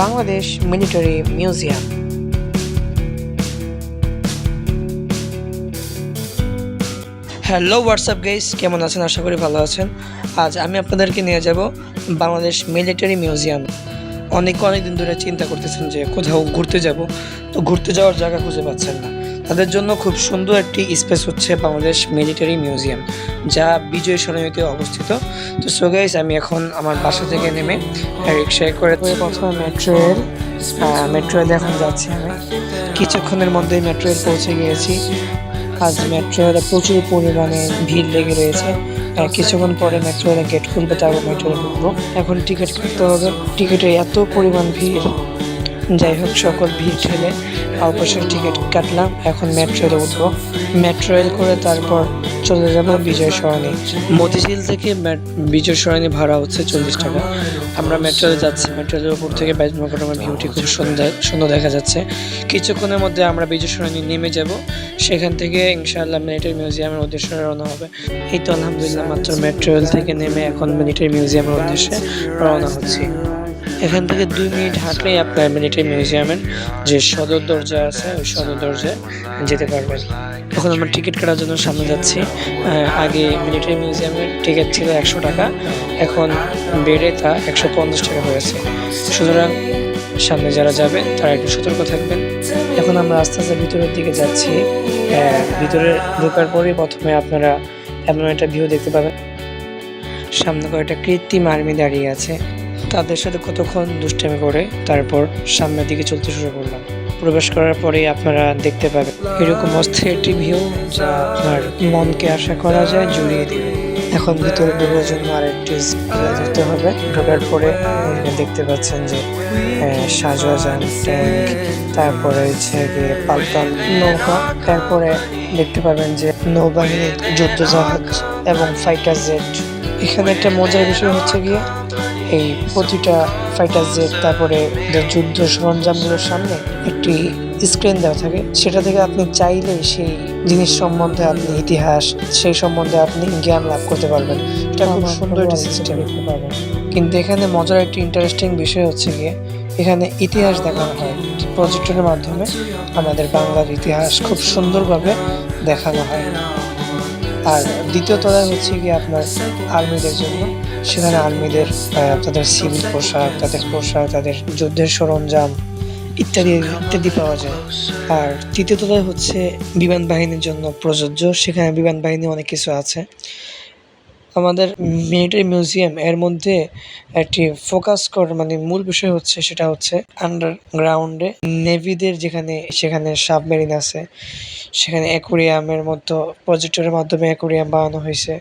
Bangladesh military museum. Hello what's up guys কেমন আছেন? আশা করি ভালো আছেন। আজ আমি আপনাদেরকে নিয়ে যাব বাংলাদেশ মিলিটারি মিউজিয়াম। অনেক অনেক দিন ধরে চিন্তা করতেছেন যে কোথাও ঘুরতে যাব। তো ঘুরতে যাওয়ার জায়গা খুঁজে পাচ্ছেন না। তাদের জন্য খুব সুন্দর একটি স্পেস হচ্ছে বাংলাদেশ মিলিটারি মিউজিয়াম যা বিজয় সরণিতে অবস্থিত। তো সো গাইস আমি এখন আমার বাসা থেকে নেমে রিক্সায় করে প্রথমে মেট্রো রেল মেট্রো রেলে এখন যাচ্ছি আমি। কিছুক্ষণের মধ্যেই মেট্রো রেল পৌঁছে গিয়েছি। আজ মেট্রো রেলে প্রচুর পরিমাণে ভিড় লেগে রয়েছে। আর কিছুক্ষণ পরে মেট্রো রেলে গেট খুলবে তারপর মেট্রো রেল ঢুকবো। এখন টিকিট কাটতে হবে। টিকিটে এত পরিমাণ ভিড়। যাই হোক, সকল ভিড় ঠেলে অবশ্যই টিকিট কাটলাম। এখন মেট্রো রেলে উঠবো। মেট্রো রেল করে তারপর চলে যাব বিজয় সরণি। মতিঝিল থেকে বিজয় সরণি ভাড়া হচ্ছে চল্লিশ টাকা। আমরা মেট্রো রেলে যাচ্ছি। মেট্রো রেলের উপর থেকে বাইজমাকরমের ভিউটি খুব সুন্দর সুন্দর দেখা যাচ্ছে। কিছুক্ষণের মধ্যে আমরা বিজয় সরণি নেমে যাব। সেখান থেকে ইনশাআল্লাহ মিলিটারি মিউজিয়ামের উদ্দেশ্যে রওনা হবে। এই তো আলহামদুলিল্লাহ মাত্র মেট্রো রেল থেকে নেমে এখন মিলিটারি মিউজিয়ামের উদ্দেশ্যে রওনা হচ্ছি। এখান থেকে দুই মিনিট হাঁটলেই আপনার মিলিটারি মিউজিয়ামের যে সদর দরজা আছে, ওই সদর দরজায় যেতে পারবেন। এখন আমরা টিকিট কাটার জন্য সামনে যাচ্ছি। আগে মিলিটারি মিউজিয়ামের টিকিট ছিল একশো টাকা, এখন বেড়ে তা একশো পঞ্চাশ টাকা হয়েছে। সুতরাং সামনে যারা যাবে, তারা একটু সতর্ক থাকবেন। এখন আমরা আস্তে আস্তে ভিতরের দিকে যাচ্ছি। ভিতরে ঢোকার পরেই প্রথমে আপনারা এমন একটা ভিউ দেখতে পাবেন। সামনে কয়েকটা কৃত্রিম আর্মি দাঁড়িয়ে আছে। তাদের সাথে কতক্ষণ দুষ্টামি করে তারপর সামনের দিকে চলতে শুরু করলাম। প্রবেশ করার পরেই আপনারা দেখতে পাবেন এরকম অস্থির একটি ভিউ যা আপনার মনকে আশা করা যায় জুড়িয়ে দিবে। এখন ভিতরে ঢোকার জন্য আর একটু ধরতে হবে। ঢোকার পরে দেখতে পাচ্ছেন যে শাহজাহান ট্যাঙ্ক, তারপরে হচ্ছে গিয়ে পাল্টান নৌকা। তারপরে দেখতে পাবেন যে নৌবাহিনীর যুদ্ধ জাহাজ এবং ফাইটার জেট এখানে একটা মজার বিষয় হচ্ছে গিয়ে এই প্রতিটা ফাইটার জেট তারপরে যুদ্ধ সরঞ্জামগুলোর সামনে একটি স্ক্রিন দেওয়া থাকে। সেটা থেকে আপনি চাইলে সেই জিনিস সম্বন্ধে আপনি ইতিহাস সেই সম্বন্ধে আপনি জ্ঞান লাভ করতে পারবেন। এটা খুব সুন্দর একটা সিস্টেম কিন্তু এখানে মজার একটি ইন্টারেস্টিং বিষয় হচ্ছে গিয়ে এখানে ইতিহাস দেখানো হয়। প্রজেক্টরের মাধ্যমে আমাদের বাংলার ইতিহাস খুব সুন্দরভাবে দেখানো হয়। আর দ্বিতীয় তলায় হচ্ছে গিয়ে আপনার আর্মিদের জন্য। সেখানে আর্মিদের তাদের সিভিল পোশাক, তাদের পোশাক, তাদের যুদ্ধের সরঞ্জাম ইত্যাদি ইত্যাদি পাওয়া যায়। আর তৃতীয় তলায় হচ্ছে বিমান বাহিনীর জন্য প্রযোজ্য। সেখানে বিমান বাহিনী অনেক কিছু আছে। আমাদের মিলিটারি মিউজিয়াম এর মধ্যে একটি ফোকাস কর মানে মূল বিষয় হচ্ছে সেটা হচ্ছে আন্ডারগ্রাউন্ডে নেভিদের যেখানে, সেখানে সাবমেরিন আছে, সেখানে অ্যাকুরিয়ামের মতো প্রজেক্টরের মাধ্যমে অ্যাকোরিয়াম বানানো হয়েছে।